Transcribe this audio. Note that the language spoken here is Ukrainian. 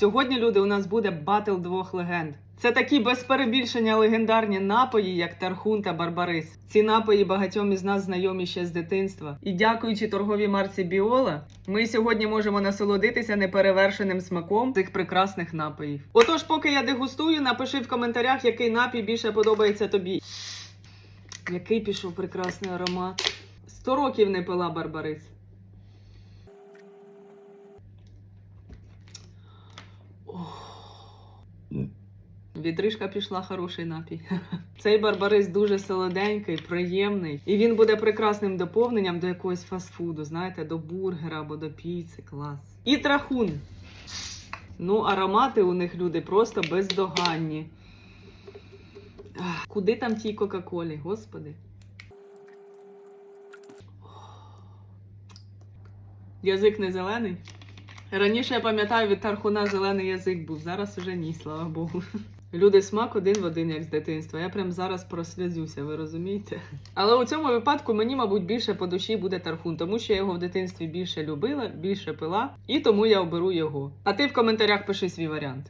Сьогодні, люди, у нас буде батл двох легенд. Це такі без перебільшення легендарні напої, як Тархун та Барбарис. Ці напої багатьом із нас знайомі ще з дитинства. І дякуючи торговій марці Біола, ми сьогодні можемо насолодитися неперевершеним смаком цих прекрасних напоїв. Отож, поки я дегустую, напиши в коментарях, який напій більше подобається тобі. Який пішов прекрасний аромат. Сто років не пила Барбарис. Вітришка пішла хороший напій. Цей барбарис дуже солоденький, приємний, і він буде прекрасним доповненням до якогось фастфуду, знаєте, до бургера або до піци. Клас. І трахун. Ну, аромати у них люди просто бездоганні. Куди там тій Кока-Колі, господи? Язик не зелений. Раніше я пам'ятаю, від тархуна зелений язик був. Зараз уже ні, слава Богу. Люди смак один в один, як з дитинства. Я прям зараз прослязюся, ви розумієте? Але у цьому випадку мені, мабуть, більше по душі буде тархун, тому що я його в дитинстві більше любила, більше пила, і тому я оберу його. А ти в коментарях пиши свій варіант.